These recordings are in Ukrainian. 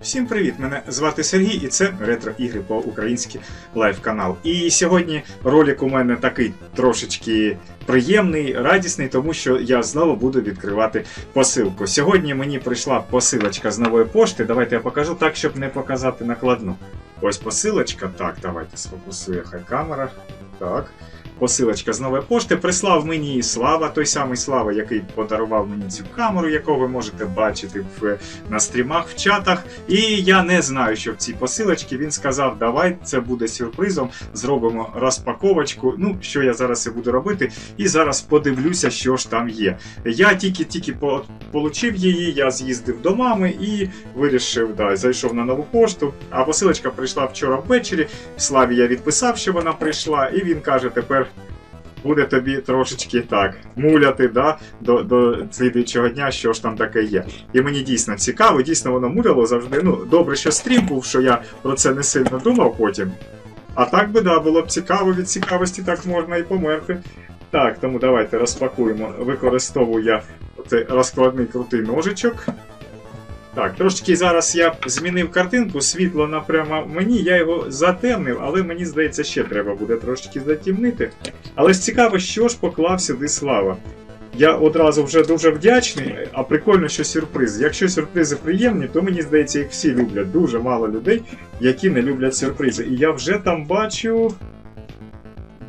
Всім привіт! Мене звати Сергій, і це ретро ігри по українськи лайв канал. І сьогодні ролик у мене такий трошечки приємний, радісний, тому що я знову буду відкривати посилку. Сьогодні мені прийшла посилочка з нової пошти. Давайте я покажу так, щоб не показати накладну. Ось посилочка. Так, давайте сфокусує хай камера. Так. Посилочка з нової пошти прислав мені Слава, той самий Слава, який подарував мені цю камеру, яку ви можете бачити в, на стрімах, в чатах. І я не знаю, що в цій посилочці він сказав, давай це буде сюрпризом, зробимо розпаковочку. Ну, що я зараз і буду робити, і зараз подивлюся, що ж там є. Я тільки-тільки по- получив її, я з'їздив до мами і вирішив, да, зайшов на нову пошту. А посилочка прийшла вчора ввечері. Славі я відписав, що вона прийшла, і він каже, тепер. Буде тобі трошечки так муляти да, до, до слідуючого дня, що ж там таке є. І мені дійсно цікаво, дійсно воно муляло завжди. Ну, добре, що стрім був, що я про це не сильно думав потім. А так би да, було б цікаво від цікавості, так можна і померти. Так, тому давайте розпакуємо. Використовую я оцей розкладний крутий ножичок. Так, трошки зараз я змінив картинку, світло напрямо мені, я його затемнив, але мені здається, ще треба буде трошки затемнити. Але ж цікаво, що ж поклав сюди слава. Я одразу вже дуже вдячний, а прикольно, що сюрприз. Якщо сюрпризи приємні, то мені здається, їх всі люблять. Дуже мало людей, які не люблять сюрпризи. І я вже там бачу.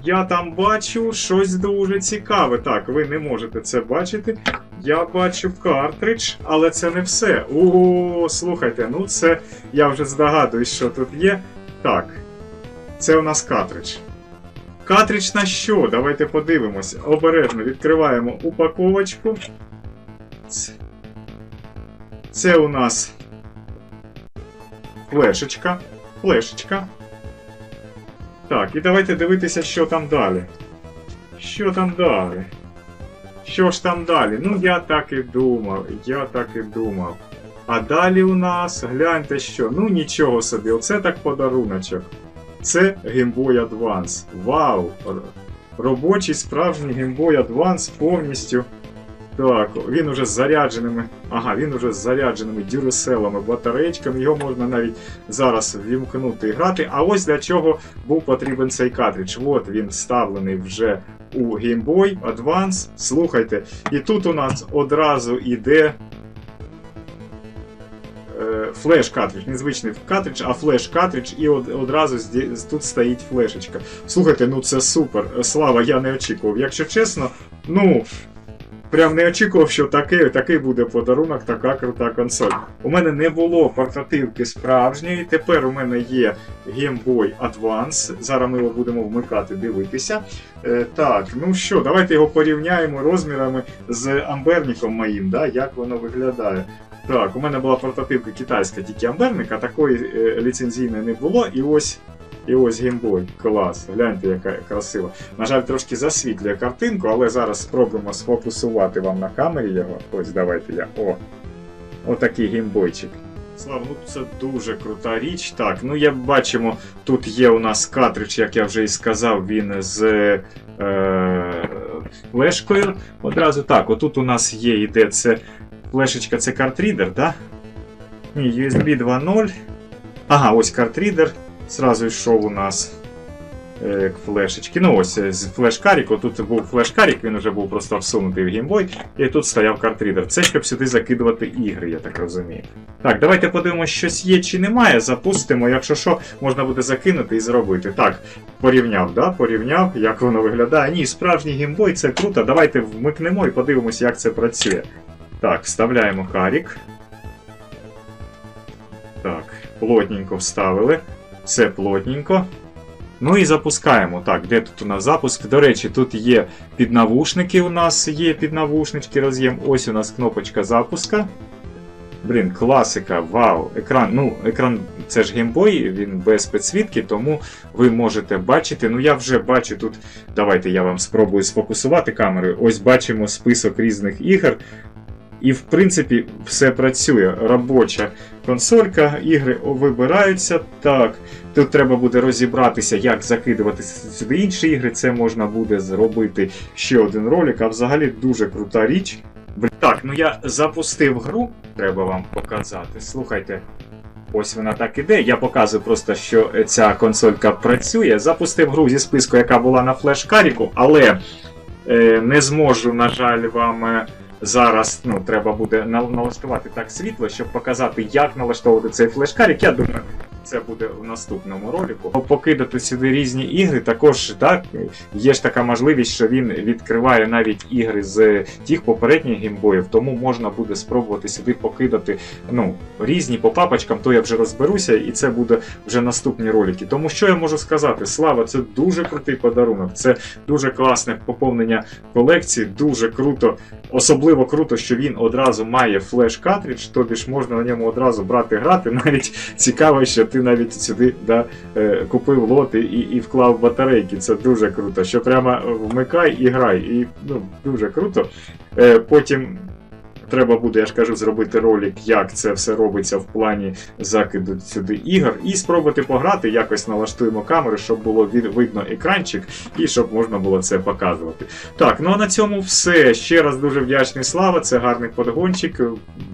Я там бачу щось дуже цікаве. Так, ви не можете це бачити. Я бачу картридж, але це не все. О, слухайте, ну це я вже здогадуюсь, що тут є. Так, це у нас картридж. Картридж на що? Давайте подивимося. Обережно відкриваємо упаковочку. Це у нас флешечка. Флешечка. Так, і давайте дивитися, що там далі. Що там далі? Що ж там далі? Ну, я так і думав, я так і думав. А далі у нас, гляньте що, ну нічого собі, оце так подаруночок. Це Game Boy Advance. Вау! Робочий справжній Game Boy Advance повністю. Так, він уже з зарядженими. Ага, він уже з зарядженими дюреселами, батареєчками. Його можна навіть зараз вімкнути і грати. А ось для чого був потрібен цей картридж. От він вставлений вже у Game Boy Advance. Слухайте, і тут у нас одразу іде е, флеш картридж, а флеш картридж, і од, одразу тут стоїть флешечка. Слухайте, ну це супер. Слава, я не очікував. Якщо чесно, ну. Прям не очікував, що такий, такий буде подарунок, така крута консоль. У мене не було портативки справжньої. Тепер у мене є Game Boy Advance. Зараз ми його будемо вмикати, дивитися. Е, так, ну що, давайте його порівняємо розмірами з амберником моїм, да, як воно виглядає. Так, у мене була портативка китайська, тільки амберник, а такої е, ліцензійної не було. І ось, і ось Boy. Клас. Гляньте, яка красива. На жаль, трошки засвітлює картинку, але зараз спробуємо сфокусувати вам на камері його. Ось давайте я. О! Отакий геймбойчик. Слав, ну це дуже крута річ. Так, ну як бачимо, тут є у нас картридж, як я вже і сказав, він з е, флешкою. Одразу так, отут у нас є, іде це флешечка, це картрідер, да? Ні, USB 2.0. Ага, ось картрідер. Зразу йшов у нас е, флешечки. Ну ось е, з флеш-каріку. Тут був флеш-карік, він вже був просто всунутий в геймбой, і тут стояв картрідер. Це щоб сюди закидувати ігри, я так розумію. Так, давайте подивимося, щось є чи немає. Запустимо. Якщо що, можна буде закинути і зробити. Так, порівняв, да? Порівняв, як воно виглядає. Ні, справжній геймбой, це круто. Давайте вмикнемо і подивимося, як це працює. Так, вставляємо карік. Так, плотненько вставили. Все плотненько. Ну і запускаємо. Так, де тут у нас запуск? До речі, тут є піднавушники. У нас є піднавушнички роз'єм. Ось у нас кнопочка запуска. Блін, класика, вау. Екран, ну, екран це ж геймбой, він без підсвітки, тому ви можете бачити. Ну, я вже бачу тут. Давайте я вам спробую сфокусувати камерою. Ось бачимо список різних ігор. І, в принципі, все працює. Робоча консолька, ігри вибираються. Так, тут треба буде розібратися, як закидувати сюди інші ігри. Це можна буде зробити ще один ролик, а взагалі дуже крута річ. Так, ну я запустив гру, треба вам показати. Слухайте. Ось вона так іде. Я показую просто, що ця консолька працює. Запустив гру зі списку, яка була на флеш-каріку, але е, не зможу, на жаль, вам. Зараз ну, треба буде на- налаштувати так світло, щоб показати, як налаштовувати цей флеш-карік. Я думаю, це буде в наступному ролику. Покидати сюди різні ігри. Також так є ж така можливість, що він відкриває навіть ігри з тих попередніх геймбоїв, тому можна буде спробувати сюди покидати ну, різні по папочкам, то я вже розберуся, і це буде вже наступні ролики. Тому що я можу сказати, слава, це дуже крутий подарунок, це дуже класне поповнення колекції, дуже круто. Особливо круто, що він одразу має флеш-картридж, тобі ж можна на ньому одразу брати грати. Навіть цікаво, що ти навіть сюди да, е, купив лоти і, і вклав батарейки. Це дуже круто. Що прямо вмикай і грай. І ну, дуже круто. Е, потім. Треба буде, я ж кажу, зробити ролик, як це все робиться в плані закиду сюди ігор, і спробувати пограти, якось налаштуємо камеру, щоб було видно екранчик і щоб можна було це показувати. Так, ну а на цьому все. Ще раз дуже вдячний Слава, це гарний подгончик.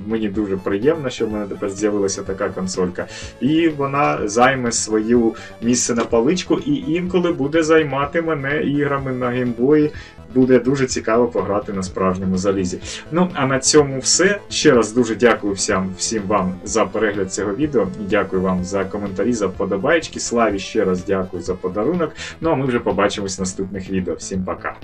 Мені дуже приємно, що в мене тепер з'явилася така консолька. І вона займе свою місце на паличку, і інколи буде займати мене іграми на геймбої. Буде дуже цікаво пограти на справжньому залізі. Ну а на цьому все. Ще раз дуже дякую всім, всім вам за перегляд цього відео. Дякую вам за коментарі, за вподобайки. Славі ще раз дякую за подарунок. Ну а ми вже побачимось в наступних відео. Всім пока.